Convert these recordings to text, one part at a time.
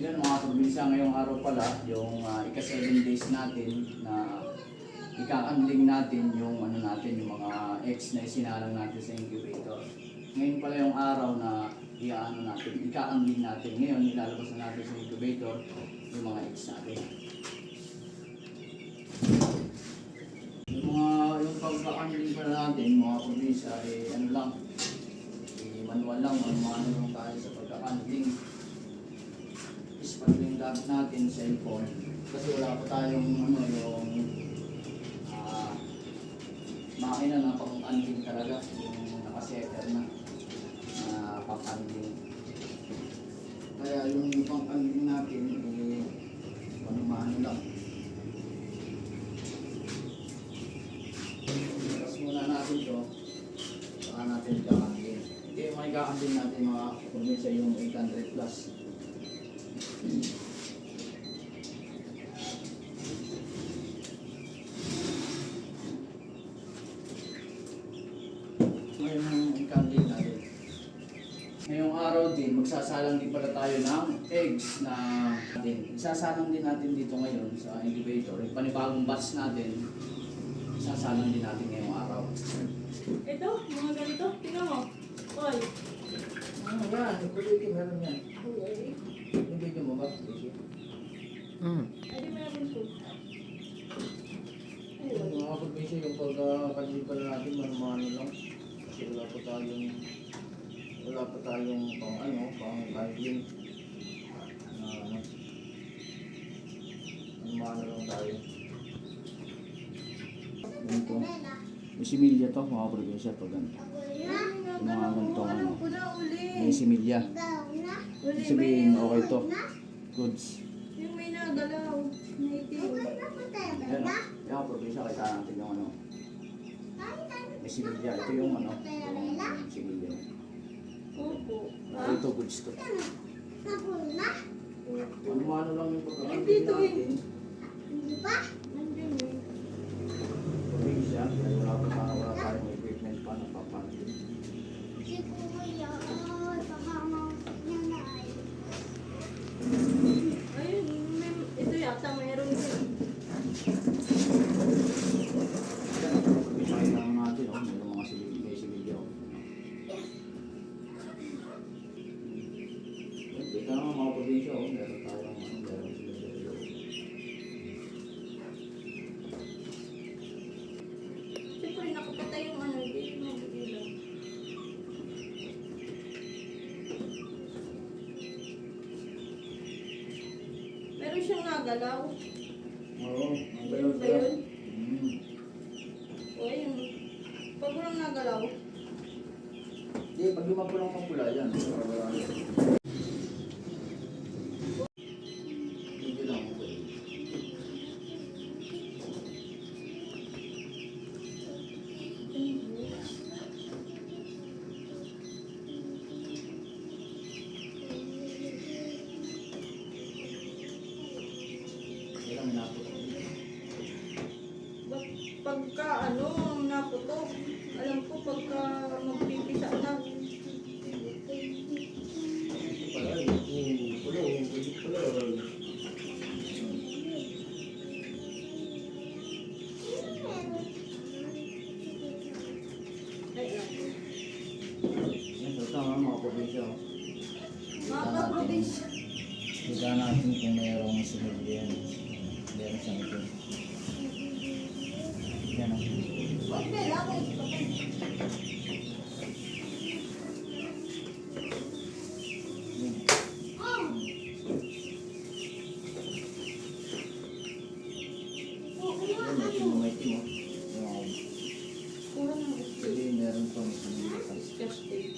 Yan mga probinsya ngayong araw pala, yung uh, ika 7 days natin na ika-unling natin yung ano natin, yung mga eggs na isinalang natin sa incubator. Ngayon pala yung araw na iaano natin, ika-unling natin. Ngayon ilalabas na natin sa incubator yung mga eggs natin. Yung mga yung pagka-unling pala natin, mga probinsya, eh ano lang, eh, manual lang, ano lang tayo sa pagka-unling gamit natin cellphone. Kasi wala pa tayong ano yung ah makina na pang unling talaga. Yung nakasetter na na pang unling kaya yung pang unling natin eh ano lang. Tapos muna natin to. Saka natin kakambing hindi yung mga kakambing natin mga kumbinsa yung 800 plus Ngayon ang ikandin natin. Ngayong araw din, magsasalang din pala tayo ng eggs na din. Isasalang din natin dito ngayon sa incubator. Yung panibagong batch natin, isasalang din natin ngayong araw. Ito, mga ganito. Tingnan mo. Oy. Ano yan? Yung kuliti, meron yan. Okay. Yung video mo ba? Mm. Ay, di meron po. Yung mga probinsya, yung pagkakalili pala natin, manumano lang. Kasi wala pa tayong, wala pa tayong pang ano, pang kailin. Na ano, manumano lang tayo. Ganito. May similya to, mga probinsya, pag ganito. Yung mga ganito, ano, na may similya. Sabihin, may- okay to. Goods. Yung may nagalaw. Yan, o. Yan, probinsya, kita natin yung ano, may similya. Ito yung ano, yung similya. Opo. Ha? Ito, goods to. Opo. Ano-ano lang yung Eh, pagkakaroon dito eh. natin. Nandiyan eh. Probinsya, dahil wala pa wala tayong equipment pa na papantin. Ayun, may, ito yata mayroon din. Yan, probinsya lang natin, oh, may mga similya, may similya. oh. Yan, Kita naman mga probinsya, oh, meron tayong ano, meron similya. Siyempre, nakapatay yung ano, hindi mag-ilaw. Meron siyang nagalaw. Oo, gayon ba yun? Hmm. O, ayun. Pag walang nagalaw, Hindi, pag lumapulong ang pula yan. Wala yan. Hindi lang, okay. Hindi lang naputok. Ba't pagka ano, naputok, alam ko pagka magpipisa na, Pala, yung pula, yung pwede pala. ay, ako. Yan, so tama mga probinsya. oh. Mga kaprobinsya. Tignan natin kung mayroong sunod yan. Meron siyang ito. Yan oh. Wag na lang, eh. Yan. Yan, may pinumaitim oh. Yan. Puro ng Hindi, meron pang sunod. Scotch tape.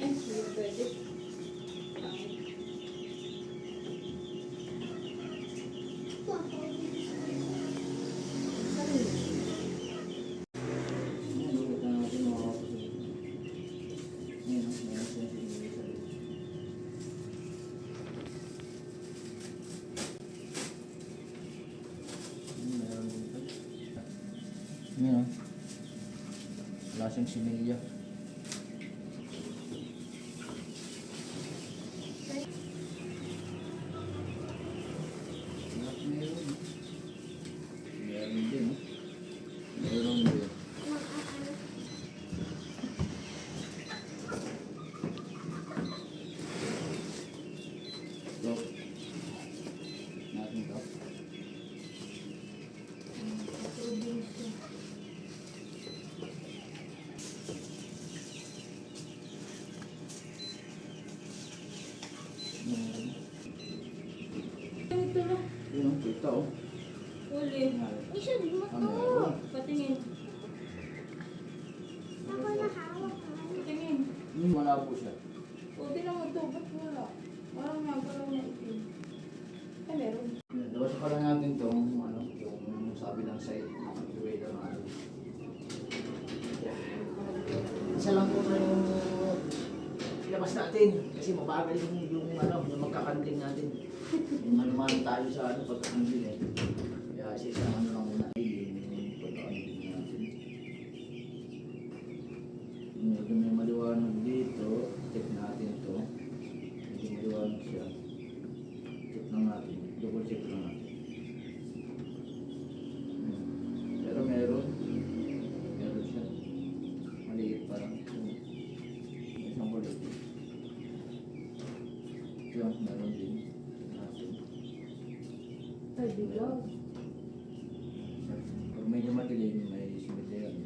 Ay, hindi pwede. Yan, lukot na natin mga kapatid. Yan oh, meron siyang sinili sa loob. Yan, meron dito. Yan oh. Wala. Hmm. Ito lang. Yun ang kita oh. Uli. Isa mo Ah, to. meron. Patingin. Ako na hawak ka. Patingin. Hmm, malabo siya. Tinan mo ito. Ba't wala? Parang nga, parang nga itim. Ay, meron. Labas pa lang natin itong ano, yung sabi ng site, actuator natin. Isa lang po na yung ilabas natin kasi mabagal yung, yung ano, yung magkakanding natin. yung manuman tayo sa ano, pagkakanding eh. Kaya isa isang ano lang muna yung pagkakanding natin. Yung Medyo may maliwanag dito, check natin ito. Medyo maliwanag siya. Check lang natin. Double check lang natin. Hmm. Pero meron. Meron siya. Maliit parang. May isang kulit. Yun, meron din. Ay, dilaw. Pag medyo madilim, may simile yan.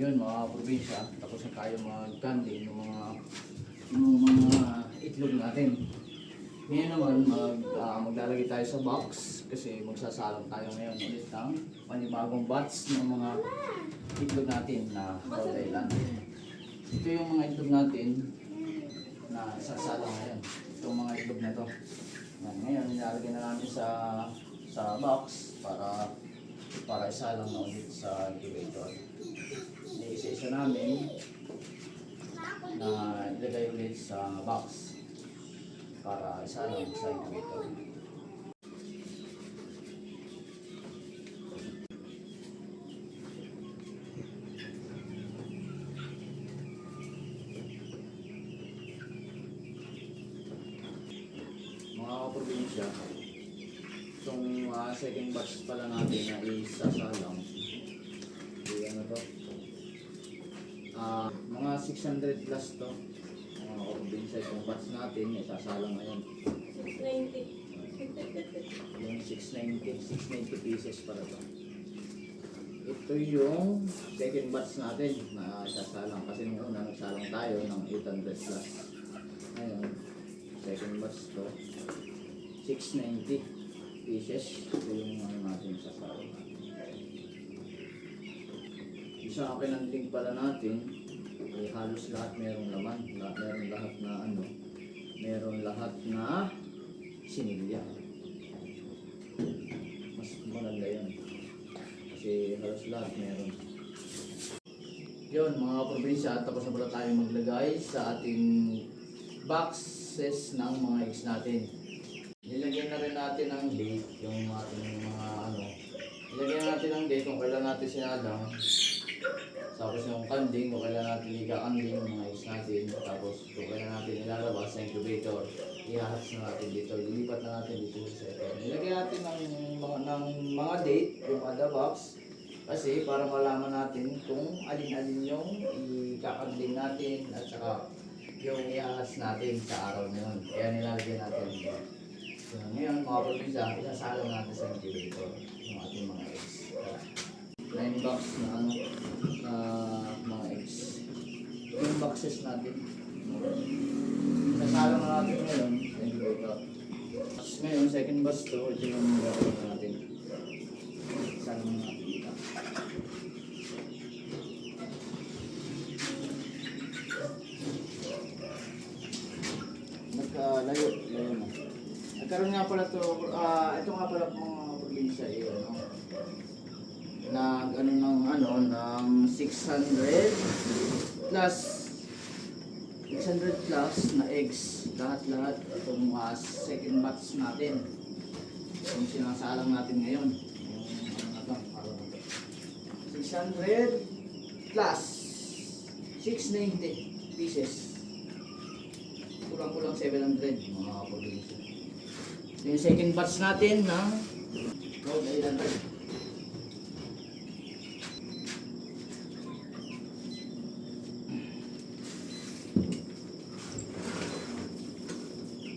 Yun, mga probinsya. Tapos na tayo mag-candy ng mga yung mga itlog natin. Ngayon naman, mag, ah, maglalagay tayo sa box kasi magsasalang tayo ngayon ulit ng panibagong batch ng mga itlog natin na Rhode Island. Ito yung mga itlog natin na isasalang ngayon. Itong mga itlog na to. Yan, ngayon, nilalagay na namin sa sa box para para isalang na ulit sa incubator. Isa-isa namin na ilagay ulit sa box para isalang sa incubator. Mga kaprobinsya, itong ah, second batch pala natin na isasalang, di ano to, Ah, mga 600 plus to. Mga kaprobinsya itong batch natin, isasalang ngayon. 690. Yung 690, 690 pieces para to. Ito yung second batch natin na isasalang kasi nung una nagsalang tayo ng 800 plus. Ngayon, second batch to. 690 pieces. Ito yung ano natin isasalang natin. Isa akin ang link pala natin, eh, halos lahat merong laman. La, meron lahat na ano, meron lahat na sinilya. Mas maganda yun. Kasi halos lahat meron. Yun mga probinsya, tapos na pala tayo maglagay sa ating boxes ng mga eggs natin. Nilagyan na rin natin ng date, yung ating mga ano. Nilagyan natin ng date kung kailan natin sinalang. Tapos yung kanding, kung kailan natin ika-kanding yung mga eggs natin. Tapos kung kailan natin ilalabas sa incubator, ihahas na natin dito. Lilipat na natin dito sa second. Nilagyan natin ng, mga, ng mga date, yung kada box. Kasi para malaman natin kung alin-alin yung ikakanding natin at saka yung ihahas natin sa araw na yun. Kaya nilalagyan natin dito. So, ngayon, mga probinsya, isasalong natin sa incubator yung ating mga eggs. Nine box na ano, na mga eggs. Yung boxes natin. Isasalong na natin ngayon sa incubator. Tapos ngayon, second batch to, ito yung natin. Isasalong na natin. Nagkaroon nga pala to, ah, ito nga pala mga probinsya eh, ano, nag ano ng ano ng 600 plus 600 plus na eggs. Lahat-lahat itong uh, second batch natin. Yung sinasalang natin ngayon. yung ano to, parang ano to. 600 plus 690 pieces kulang-kulang 700 mga probinsya yung second batch natin ng Rhode Island Red.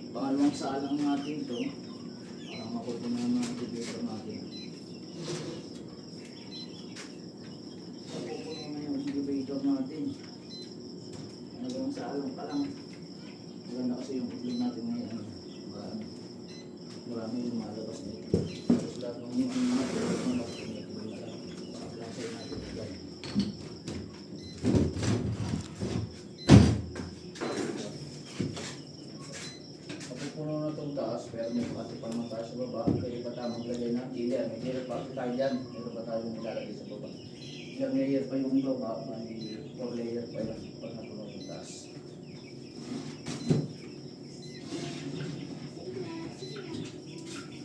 Pangalawang salang natin to para mapupunan natin dito natin. Mapupunan na yung incubator natin. Ano ba salong pa lang. Maganda kasi yung ulam natin ngayon. Ano, marami. Marami yung lumalabas na ito. Tapos lahat ng mga ano natin, mga mga mga mga lang. Sarap lang sa'yo natin. Agad. Napupuno na itong taas, pero may pati pa naman tayo sa baba. Kaya pa tayo maglagay ng dealer. May dealer pa kasi tayo dyan. Meron pa tayo nilalagay sa baba. Ilang layer pa yung baba, bali 4 layer pa lang pag napuno yung taas.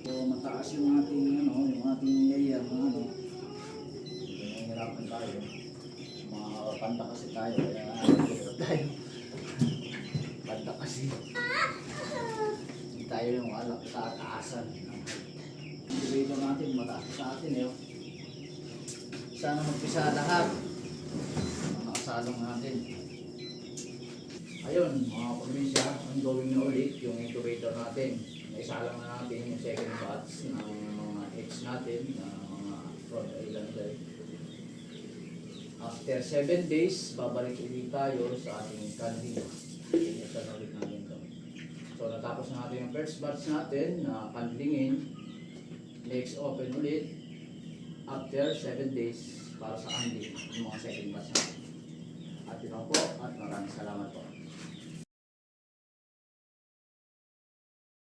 So mataas yung ating ano, yung ating layer ng ano. Nahihirapan tayo. Mga panta kasi tayo, kaya hirap tayo. Panta kasi. Hindi tayo yung alak sa taasan. Elevator natin, mataas sa atin eh. Sana magpisa lahat. Nakasalong natin. Ayun, mga probinsya, ongoing na ulit yung incubator natin. Naisalang na natin yung second batch ng mga eggs natin, na mga Rhode Islander. After 7 days, babalik ulit tayo sa ating candy. Inisan ulit natin to. So natapos na natin yung first batch natin na kandlingin. Next open ulit after 7 days para sa candy yung mga second batch natin. At lang po at maraming salamat.